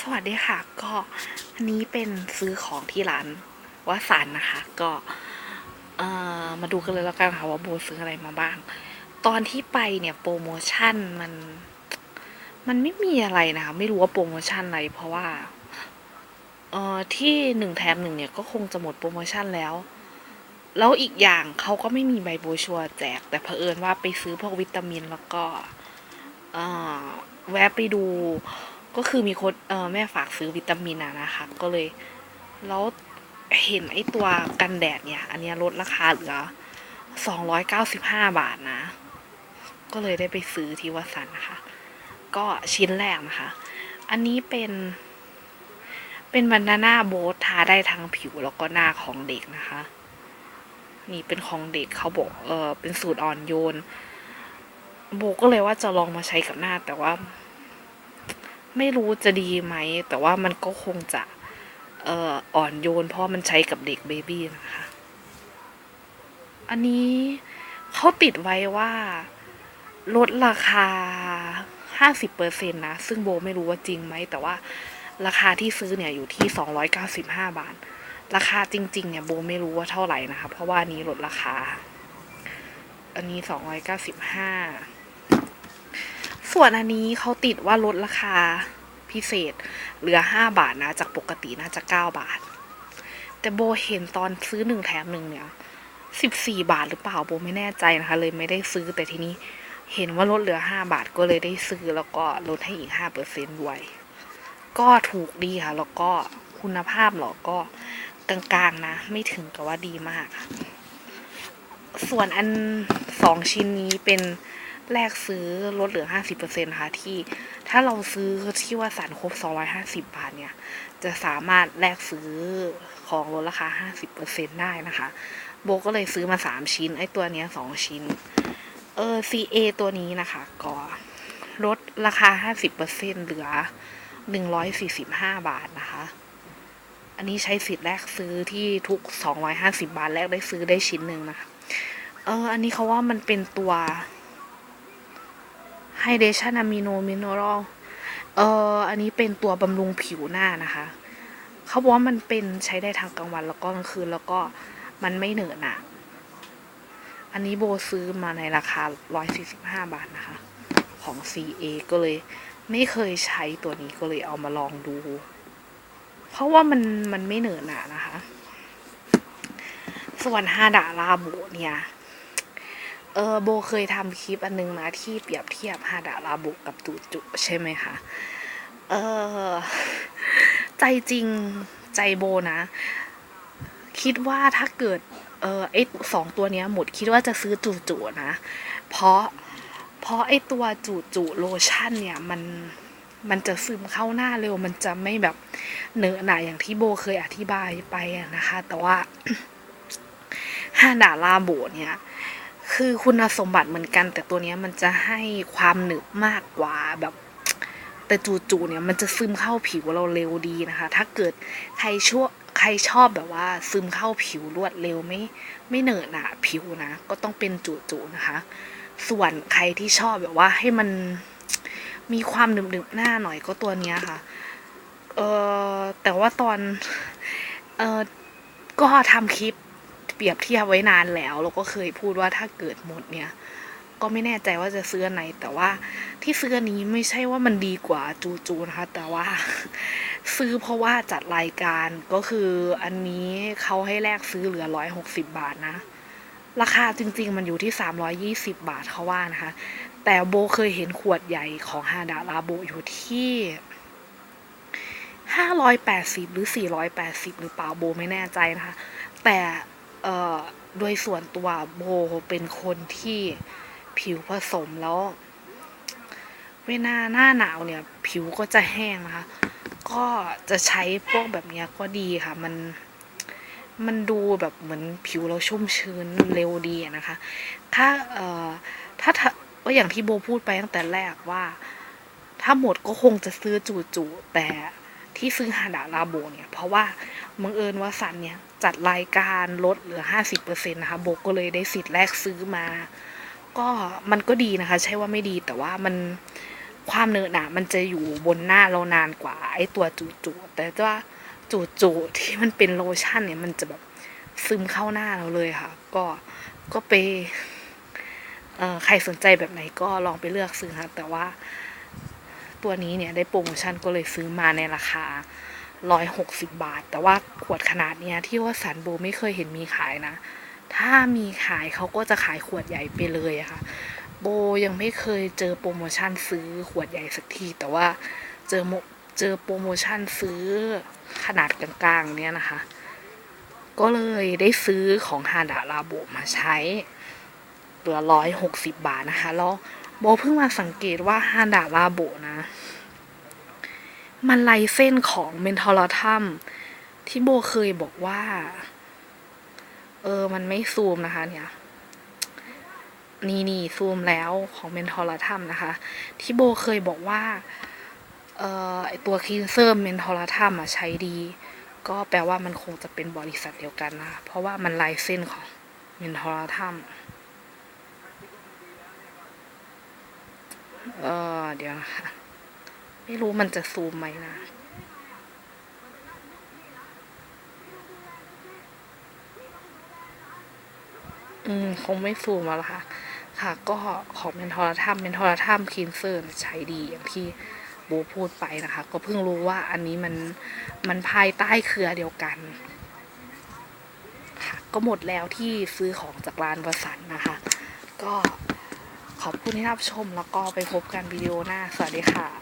สวัสดีค่ะ ก็อันนี้เป็นซื้อของที่ร้านวสันนะคะ ก็เอ่อมาดูกันเลยแล้วกันค่ะว่าโบซื้ออะไรมาบ้าง ตอนที่ไปเนี่ยโปรโมชั่นมัน มันไม่มีอะไรนะคะไม่รู้ว่าโปรโมชั่นอะไร เพราะว่าเอ่อที่หนึ่งแถมหนึ่งเนี่ยก็คงจะหมดโปรโมชั่นแล้ว แล้วอีกอย่างเขาก็ไม่มีใบโบชัวแจก แต่เผอิญว่าไปซื้อพวกวิตามินแล้วก็เอ่อแวะไปดู ก็คือมีคนเออแม่ฝากซื้อวิตามินอะนะคะ ก็เลยแล้วเห็นไอ้ตัวกันแดดเนี่ย อันนี้ลดราคาเหลือสองร้อยเก้าสิบห้าบาทนะ ก็เลยได้ไปซื้อที่วัสันนะคะ ก็ชิ้นแรกนะคะ อันนี้เป็น เป็นบานาน่าโบ๊ททาได้ทั้งผิวแล้วก็หน้าของเด็กนะคะ นี่เป็นของเด็กเขาบอกเออเป็นสูตรอ่อนโยน โบก็เลยว่าจะลองมาใช้กับหน้าแต่ว่า ไม่รู้จะดีไหม แต่ว่ามันก็คงจะเอ่ออนโยน เพราะมันใช้กับเด็กเบบี้นะคะ อันนี้เขาติดไว้ว่าลดราคา 50%นะ ซึ่งโบไม่รู้ว่าจริงไหม แต่ว่าราคาที่ซื้อเนี่ยอยู่ที่ 295 บาท ราคาจริง ๆ เนี่ยโบไม่รู้ว่าเท่าไหร่นะคะ เพราะว่านนี้ลดราคา อันนี้ 295 ส่วนอันนี้เขาติดว่าลดราคาพิเศษ เหลือ 5 บาทนะ จากปกติน่าจะ 9 บาท แต่โบเห็นตอนซื้อหนึ่งแถมหนึ่งเนี่ย14บาทหรือเปล่าโบไม่แน่ใจนะคะ เลยไม่ได้ซื้อแต่ทีนี้เห็นว่าลดเหลือ5บาทก็เลยได้ซื้อแล้วก็ลดให้อีก5%ด้วย ก็ถูกดีค่ะ แล้วก็คุณภาพหรอก็กลางๆนะ ไม่ถึงกับว่าดีมาก ส่วนอันสองชิ้นนี้เป็น แลกซื้อลดเหลือ 50%ค่ะที่ถ้าเราซื้อที่ว่าสารครบ 250 บาทเนี่ย จะสามารถแลกซื้อของลดราคา 50%ได้นะคะ โบก็เลยซื้อมา 3 ชิ้น ไอ้ตัวเนี้ย 2 ชิ้น เออ CA ตัวนี้นะคะ ก็ลดราคา 50%เหลือ 145 บาทนะคะอันนี้ใช้สิทธิ์แลกซื้อที่ทุก 250 บาทแลกได้ซื้อได้ชิ้นหนึ่งนะคะ เออ อันนี้เขาว่ามันเป็นตัว Hydration Amino Mineral เอออันนี้เป็นตัวบำรุงผิวหน้านะคะ เขาบอกว่ามันเป็นใช้ได้ทั้งกลางวันแล้วก็กลางคืนแล้วก็มันไม่เหนอะหนะอันนี้โบซื้อมาในราคา 145 บาทนะคะ ของ CA ก็เลย ไม่เคยใช้ตัวนี้ก็เลยเอามาลองดู เพราะว่ามันมันไม่เหนอะหนะนะคะ ส่วนฮาดาลาโบเนี่ย ออโบเคยทำคลิปอันนึงนะที่เปรียบเทียบฮาดาราบุกับตูจุใช่ไหมคะเออใจจริงใจโบนะ คิดว่าถ้าเกิดเออไอสองตัวเนี้ยหมดคิดว่าจะซื้อจูจุนะ เพราะเพราะไอตัวจูจุโลชั่นเนี่ยมันมันจะซึมเข้าหน้าเร็ว มันจะไม่แบบเหนอะหนาอย่างที่โบเคยอธิบายไปนะคะ แต่ว่าฮาดาราโบเนี่ย คือคุณสมบัติเหมือนกัน แต่ตัวนี้มันจะให้ความหนึบมากกว่าแบบ แต่จู่ๆเนี่ยมันจะซึมเข้าผิวเราเร็วดีนะคะ ถ้าเกิดใครชั่วใครชอบแบบว่าซึมเข้าผิวรวดเร็วไม่ไม่เหนอะหนะผิวนะ ก็ต้องเป็นจู่ๆนะคะ ส่วนใครที่ชอบแบบว่าให้มันมีความหนึบๆหน้าหน่อยก็ตัวเนี้ยค่ะ เออแต่ว่าตอน เออก็ทำคลิป เปรียบเทียบไว้นานแล้วเราก็เคยพูดว่าถ้าเกิดหมดเนี่ย ก็ไม่แน่ใจว่าจะซื้อไหน แต่ว่าที่ซื้อนี้ไม่ใช่ว่ามันดีกว่าจูจูนะคะ แต่ว่าซื้อเพราะว่าจัดรายการก็คืออันนี้เขาให้แลกซื้อเหลือร้อยหกสิบบาทนะ ราคาจริง ๆ มันอยู่ที่สามร้อยี่สิบบาทเขาว่านะคะ แต่โบเคยเห็นขวดใหญ่ของฮาดาลาโบอยู่ที่ห้าร้อยแปดสิบหรือสี่ร้อยแปดสิบหรือเปล่าโบไม่แน่ใจนะคะ แต่ โดยส่วนตัวโบเป็นคนที่ผิวผสมแล้วเวลาหน้าหนาวเนี่ยผิวก็จะแห้งนะคะ ก็จะใช้พวกแบบนี้ก็ดีค่ะ มันมันดูแบบเหมือนผิวเราชุ่มชื้นเร็วดีนะคะ ถ้าเอ่อถ้าก็อย่างที่โบพูดไปตั้งแต่แรกว่า ถ้าหมดก็คงจะซื้อจู่ๆแต่ ที่ซื้อฮาดาลาโบเนี่ยเพราะว่าบังเอิญว่าสันเนี่ยจัดรายการลดเหลือ 50%นะคะโบก็เลยได้สิทธิ์แรกซื้อมา ก็มันก็ดีนะคะ ใช่ว่าไม่ดีแต่ว่ามันความเนิร์ดอะมันจะอยู่บนหน้าเรานานกว่า ไอตัวจูจูแต่ว่าจูจูที่มันเป็นโลชั่นเนี่ยมันจะแบบซึมเข้าหน้าเราเลยค่ะ ก็ก็ไปใครสนใจแบบไหนก็ลองไปเลือกซื้อค่ะแต่ว่า ตัวนี้เนี่ยได้โปรโมชั่นก็เลยซื้อมาในราคา 160 บาท แต่ว่าขวดขนาดเนี้ยที่ว่าสันโบไม่เคยเห็นมีขายนะ ถ้ามีขายเขาก็จะขายขวดใหญ่ไปเลยอะค่ะ โบยังไม่เคยเจอโปรโมชั่นซื้อขวดใหญ่สักที แต่ว่าเจอโมเจอโปรโมชั่นซื้อขนาดกลางๆเนี่ยนะคะ ก็เลยได้ซื้อของฮาดาลาโบมาใช้เหลือร้อยหกสิบบาทนะคะแล้ว โบเพิ่งมาสังเกตว่าฮาดาลาโบนะ มันไลายเส้นของเมนทอลทัมที่โบเคยบอกว่า เออ มันไม่ซูมนะคะ เนี่ย นี่นี่ซูมแล้วของเมนทอลทัมนะคะ ที่โบเคยบอกว่า เออไอตัวคลีนเซอร์เมนทอลทัมอะใช้ดี ก็แปลว่ามันคงจะเป็นบริษัทเดียวกันนะคะเพราะว่ามันลายเส้นของเมนทอลทัม เออเดี๋ยวนะคะไม่รู้มันจะซูมไหมนะ อืม คงไม่ซูมแล้วค่ะ ค่ะ ก็ของเมนทอลทัมเมนทอลทัมคลีนเซอร์ใช้ดีอย่างที่โบพูดไปนะคะ ก็เพิ่งรู้ว่าอันนี้มัน มันภายใต้เครือเดียวกันค่ะก็หมดแล้วที่ซื้อของจากร้านวสันนะคะ ก็ ขอบคุณที่รับชมแล้วก็ไปพบกันวิดีโอหน้า สวัสดีค่ะ